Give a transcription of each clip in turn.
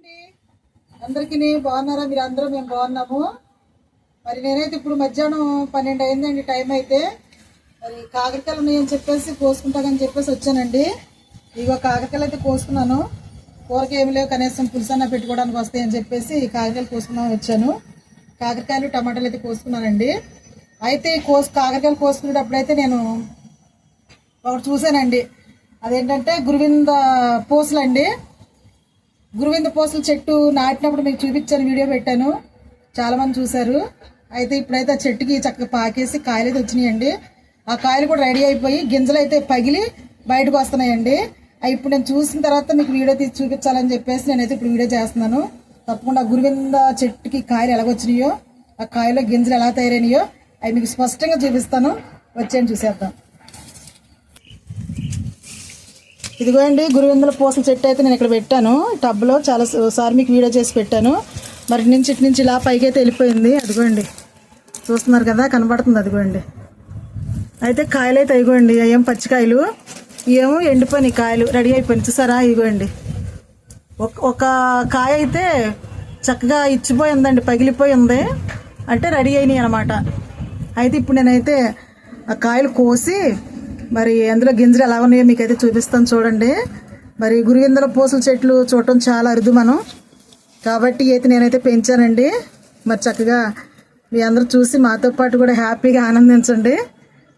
అండి అందరికీ బాగున్నారా? మీరు అందరూ మేము బాగున్నాము. మరి నేనైతే ఇప్పుడు మధ్యాహ్నం పన్నెండు అయిందండి టైం అయితే. మరి కాకరకాయలు ఉన్నాయని చెప్పేసి కోసుకుంటాగని చెప్పేసి వచ్చానండి. ఇగో కాకరకాయలు అయితే కోసుకున్నాను. కూరకి ఏమి లేవు కనీసం పులుసన్న పెట్టుకోవడానికి వస్తాయని చెప్పేసి ఈ కాకరకాయలు కోసుకున్నాను వచ్చాను. కాకరకాయలు టమాటాలు అయితే కోసుకున్నానండి. అయితే ఈ కోసు కాకరకాయలు కోసుకునేటప్పుడు అయితే నేను ఒకటి చూశానండి. అదేంటంటే గురువింద పూసలు అండి గురువింద పూసల చెట్టు నాటినప్పుడు మీకు చూపించాను వీడియో పెట్టాను. చాలా మంది చూశారు. అయితే ఇప్పుడైతే ఆ చెట్టుకి చక్కగా పాకేసి కాయలు అయితే వచ్చినాయండి. ఆ కాయలు కూడా రెడీ అయిపోయి గింజలు అయితే పగిలి బయటకు వస్తున్నాయండి. ఇప్పుడు నేను చూసిన తర్వాత మీకు వీడియో తీసి చూపించాలని చెప్పేసి నేనైతే ఇప్పుడు వీడియో చేస్తున్నాను. తప్పకుండా గురువింద చెట్టుకి కాయలు ఎలాగొచ్చినాయో ఆ కాయలో గింజలు ఎలా తయారైనాయో అవి మీకు స్పష్టంగా చూపిస్తాను. వచ్చేయండి చూసేద్దాం. ఇదిగోండి గురువిందల పూసల చెట్టు అయితే నేను ఇక్కడ పెట్టాను. టబ్లో చాలా సార్ మీకు వీడియో చేసి పెట్టాను. మరి నుంచి ఇటు నుంచి ఇలా పైకి అయితే వెళ్ళిపోయింది. అదిగోండి. చూస్తున్నారు కదా కనబడుతుంది అదిగోండి. అయితే కాయలు అయితే ఇదిగోండి ఏం పచ్చికాయలు? ఏమో ఎండిపోయినాయి కాయలు. రెడీ అయిపోయినాయి. చూసారా? ఇగోండి ఒక ఒక కాయ అయితే చక్కగా ఇచ్చిపోయిందండి పగిలిపోయి ఉంది అంటే రెడీ అయినాయి అనమాట అయితే ఇప్పుడు నేనైతే ఆ కాయలు కోసి మరి అందులో గింజలు ఎలా ఉన్నాయో మీకైతే చూపిస్తాను చూడండి. మరి గురువిందల పూసల చెట్లు చూడటం చాలా అరుదు మనం కాబట్టి అయితే నేనైతే పెంచానండి. మరి చక్కగా మీ అందరూ చూసి మాతో పాటు కూడా హ్యాపీగా ఆనందించండి.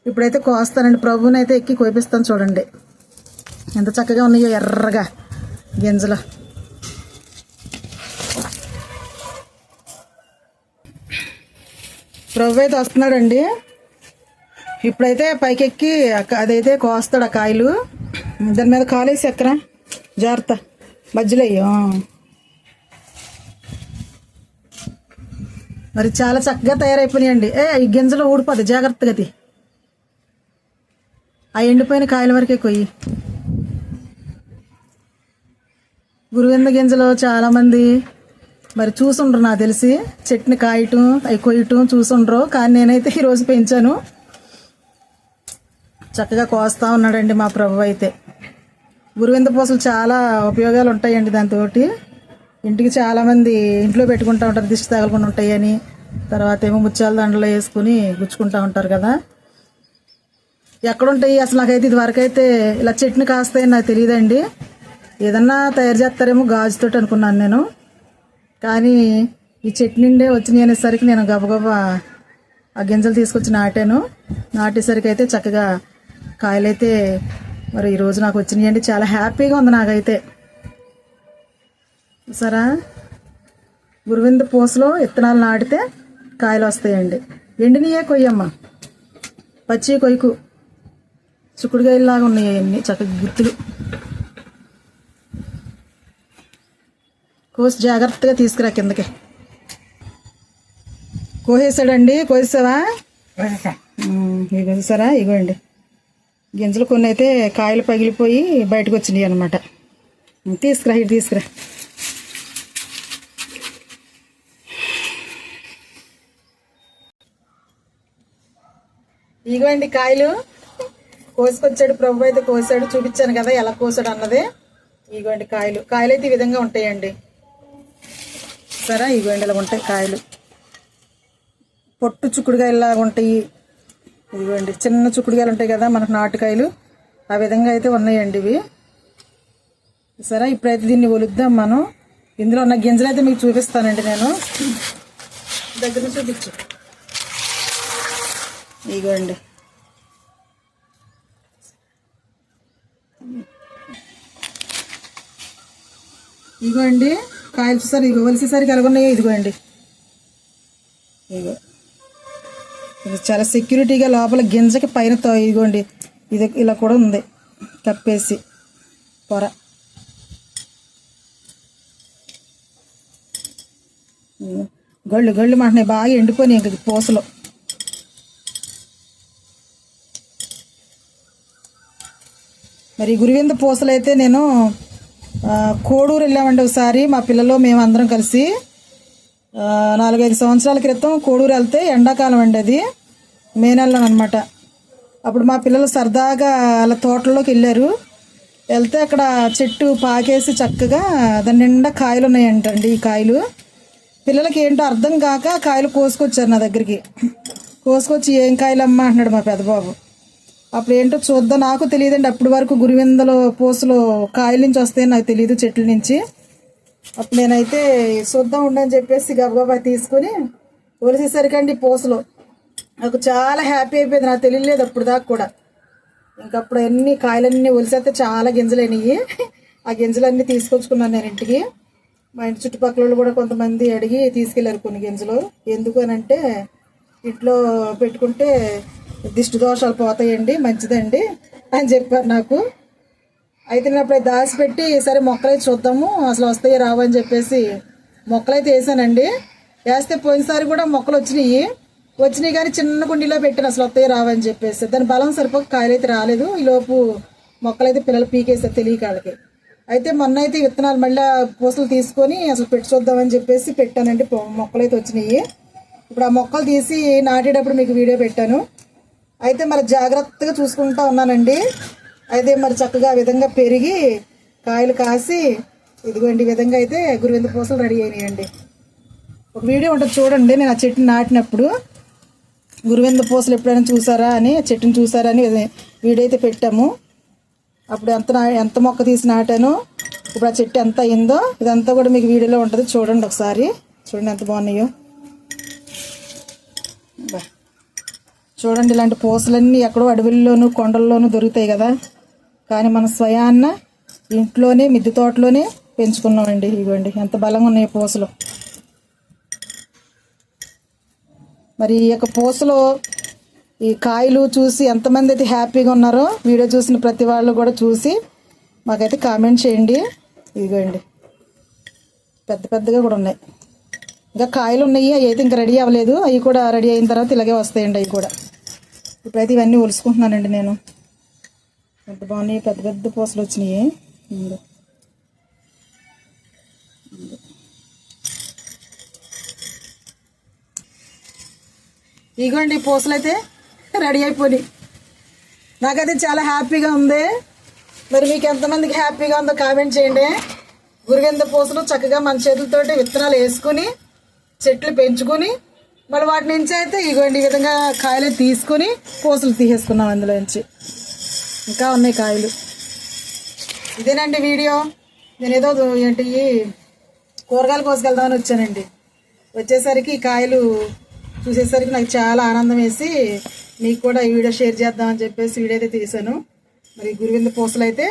ఇప్పుడైతే కోస్తానండి. ప్రభువుని అయితే ఎక్కి కోపిస్తాను చూడండి. ఎంత చక్కగా ఉన్నాయో ఎర్రగా గింజలు. ప్రభు అయితే వస్తున్నాడండి. ఇప్పుడైతే పైకెక్కి అదైతే కోస్తాడు ఆ కాయలు. దాని మీద కాలేసి ఎక్కరా జాగ్రత్త. మధ్యలో మరి చాలా చక్కగా తయారైపోయినాయండి. ఏ ఈ గింజలు ఊడిపోద్ది జాగ్రత్తగా తీ. ఆ ఎండిపోయిన కాయల వరకే కొయ్యి. గురువింద గింజలు చాలామంది మరి చూసుండ్రు నాకు తెలిసి. చెట్ని కాయటం అవి కొయ్యటం చూసుండ్రు. కానీ నేనైతే ఈరోజు పెంచాను. చక్కగా కోస్తా ఉన్నాడండి మా ప్రభు అయితే. గురువింద పూసలు చాలా ఉపయోగాలు ఉంటాయండి దాంతో ఇంటికి చాలామంది ఇంట్లో పెట్టుకుంటూ ఉంటారు దిష్టి తగలకుండా ఉంటాయని. తర్వాత ఏమో ముత్యాల దండలో వేసుకుని గుచ్చుకుంటూ ఉంటారు కదా. ఎక్కడుంటాయి? అసలు నాకైతే ఇది వరకైతే ఇలా చెట్ని కాస్తాయని నాకు తెలియదండి. ఏదన్నా తయారు చేస్తారేమో గాజుతోటి అనుకున్నాను నేను. కానీ ఈ చెట్టు నుండే వచ్చినాయి అనేసరికి నేను గబగబా ఆ గింజలు తీసుకొచ్చి నాటాను. నాటేసరికి అయితే చక్కగా కాయలైతే మరి ఈరోజు నాకు వచ్చినాయండి. చాలా హ్యాపీగా ఉంది నాకైతే. చూసారా గురువింద పూసలో విత్తనాలు నాటితే కాయలు వస్తాయండి. ఎండినయే కొయ్యమ్మ. పచ్చి కొయ్యకు. చుక్కుడుకాయలాగా ఉన్నాయి అవన్నీ చక్కగా గుర్తులు కోసి జాగ్రత్తగా తీసుకురా కిందకి. కోసేసాడండి? కోసేసావా? ఇగో చూసారా ఇగోండి. గింజలు కొన్ని అయితే కాయలు పగిలిపోయి బయటకు వచ్చినాయి అనమాట తీసుకురా ఇటు తీసుకురా. ఇగోండి కాయలు. కోసుకొచ్చాడు ప్రభు అయితే కోసాడు చూపించాను కదా ఎలా కోసాడు అన్నది. ఇగోండి కాయలు. కాయలు అయితే ఈ విధంగా ఉంటాయండి. సరే ఇగోండి ఇలా ఉంటాయి కాయలు. పొట్టు చుక్కుడుకాయలాగా ఉంటాయి. ఇదిగోండి చిన్న చుక్కుడుగాయలు ఉంటాయి కదా మనకు నాటుకాయలు. ఆ విధంగా అయితే ఉన్నాయండి ఇవి. సరే ఇప్పుడైతే దీన్ని ఒలుద్దాం మనం. ఇందులో ఉన్న గింజలు అయితే మీకు చూపిస్తానండి నేను. దగ్గర చూపించు. ఇగోండి ఇగోండి కాయలు చూసారు ఇగో వలిసేసరికి ఎలాగున్నాయో ఇదిగోండి. చాలా సెక్యూరిటీగా లోపల గింజకి పైన తో ఇదిగోండి. ఇది ఇలా కూడా ఉంది. కప్పేసి పొర. గళ్ళు గళ్ళు మాటనే బాగా ఎండిపోయినాయి ఇంక పూసలు. మరి గురువింద పూసలు అయితే నేను కోడూరు వెళ్ళామండి ఒకసారి. మా పిల్లలు మేము అందరం కలిసి నాలుగైదు సంవత్సరాల క్రితం కోడూరు వెళ్తే ఎండాకాలం అండి అది. మే నెలలో అనమాట అప్పుడు మా పిల్లలు సరదాగా వాళ్ళ తోటలోకి వెళ్ళారు. వెళ్తే అక్కడ చెట్టు పాకేసి చక్కగా దాని నిండా కాయలు ఉన్నాయంటండి ఈ కాయలు. పిల్లలకి ఏంటో అర్థం కాక కాయలు కోసుకొచ్చారు నా దగ్గరికి. కోసుకొచ్చి ఏం కాయలమ్మా? అంటున్నాడు మా పెద్దబాబు. అప్పుడు ఏంటో చూద్దాం నాకు తెలియదండి. అప్పటి వరకు గురివిందలో పూసలు కాయల నుంచి వస్తాయని నాకు తెలియదు చెట్ల నుంచి. అప్పుడు నేనైతే చూద్దాం ఉండని చెప్పేసి గబగబా తీసుకొని ఒలిసేసరికండి పూసలు. నాకు చాలా హ్యాపీ అయిపోయింది. నాకు తెలియలేదు అప్పుడు దాకా కూడా. ఇంకప్పుడు అన్ని కాయలన్నీ ఒలిసేస్తే చాలా గింజలు అయినాయి. ఆ గింజలన్నీ తీసుకొచ్చుకున్నాను నేను ఇంటికి. మా ఇంటి చుట్టుపక్కల వాళ్ళు కూడా కొంతమంది అడిగి తీసుకెళ్ళారు కొన్ని గింజలు. ఎందుకు అని అంటే ఇంట్లో పెట్టుకుంటే దిష్టి దోషాలు పోతాయండి మంచిదండి అని చెప్పారు నాకు. అయితే నేను అప్పుడు దాచిపెట్టి సరే మొక్కలైతే చూద్దాము అసలు వస్తాయి రావని అని చెప్పేసి మొక్కలైతే వేసానండి. వేస్తే పోయినసారి కూడా మొక్కలు వచ్చినాయి. వచ్చినాయి కానీ చిన్న కుండీలో పెట్టాను అసలు వస్తాయి రావని చెప్పేసి. దాని బలం సరిపోక కాయలు అయితే రాలేదు. ఈ లోపు మొక్కలైతే పిల్లలు పీకేసారు తెలియక వాళ్ళకి అయితే మొన్న అయితే విత్తనాలు మళ్ళీ పూసలు తీసుకొని అసలు పెట్టి చూద్దామని చెప్పేసి పెట్టానండి. మొక్కలు అయితే వచ్చినాయి. ఇప్పుడు ఆ మొక్కలు తీసి నాటేటప్పుడు మీకు వీడియో పెట్టాను. అయితే మరి జాగ్రత్తగా చూసుకుంటా ఉన్నానండి. అయితే మరి చక్కగా ఆ విధంగా పెరిగి కాయలు కాసి ఇదిగోండి ఈ విధంగా అయితే గురువింద పూసలు రెడీ అయినాయండి. ఒక వీడియో ఉంటుంది చూడండి. నేను ఆ చెట్టుని నాటినప్పుడు గురువింద పూసలు ఎప్పుడైనా చూసారా అని చెట్టుని చూసారా అని వీడైతే వీడియో అయితే పెట్టాము. అప్పుడు ఎంత నా- ఎంత మొక్క తీసి నాటాను ఇప్పుడు ఆ చెట్టు ఎంత అయిందో ఇదంతా కూడా మీకు వీడియోలో ఉంటుంది. చూడండి ఒకసారి. చూడండి ఎంత బాగున్నాయో. చూడండి ఇలాంటి పూసలన్నీ ఎక్కడో అడవుల్లోనూ కొండల్లోనూ దొరుకుతాయి కదా. కానీ మన స్వయాన్న ఇంట్లోనే మిద్దె తోటలోనే పెంచుకున్నామండి. ఇవ్వండి ఎంత బలంగా ఉన్నాయి పూసలు. మరి ఈ యొక్క పూసలు ఈ కాయలు చూసి ఎంతమంది అయితే హ్యాపీగా ఉన్నారో వీడియో చూసిన ప్రతి వాళ్ళు కూడా చూసి మాకైతే కామెంట్ చేయండి. ఇదిగోండి. పెద్ద పెద్దగా కూడా ఉన్నాయి. ఇంకా కాయలు ఉన్నాయి అవి అయితే ఇంకా రెడీ అవ్వలేదు. అవి కూడా రెడీ అయిన తర్వాత ఇలాగే వస్తాయండి అవి కూడా. ఇప్పుడైతే ఇవన్నీ ఒలుసుకుంటున్నానండి నేను. ఎంత బాగున్నాయి పెద్ద పెద్ద పూసలు వచ్చినాయి. ఇగోండి ఈ పూసలు అయితే రెడీ అయిపోయినాయి. నాకైతే చాలా హ్యాపీగా ఉంది. మరి మీకు ఎంతమందికి హ్యాపీగా ఉందో కామెంట్ చేయండి. గురిగింద పూసలు చక్కగా మన చేతులతోటి విత్తనాలు వేసుకుని చెట్లు పెంచుకొని మళ్ళీ వాటి నుంచి అయితే ఇగోండి ఈ విధంగా కాయలు తీసుకుని పూసలు తీసేసుకున్నాం అందులో నుంచి. ఇంకా ఉన్నాయి కాయలు. ఇదేనండి వీడియో. నేను ఏదో ఏంటి కూరగాయలు కోసుకెళ్దామని వచ్చానండి. వచ్చేసరికి ఈ కాయలు చూసేసరికి నాకు చాలా ఆనందం వేసి మీకు కూడా ఈ వీడియో షేర్ చేద్దామని చెప్పేసి వీడియో అయితే తీశాను మరి గురువింద పూసలు అయితే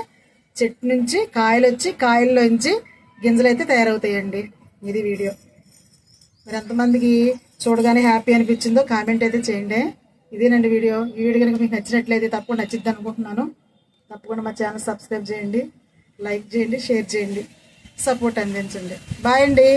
చెట్టు నుంచి కాయలు వచ్చి కాయల్లోంచి గింజలు అయితే తయారవుతాయండి. ఇది వీడియో. మరి ఎంతమందికి చూడగానే హ్యాపీ అనిపించిందో కామెంట్ అయితే చేయండి. ఇదేనండి వీడియో. ఈ వీడియో కనుక మీకు నచ్చినట్లయితే తప్పకుండా నచ్చిద్ది అనుకుంటున్నాను. తప్పకుండా మా ఛానల్ సబ్స్క్రైబ్ చేయండి లైక్ చేయండి షేర్ చేయండి సపోర్ట్ అందించండి. బాయ్ అండి.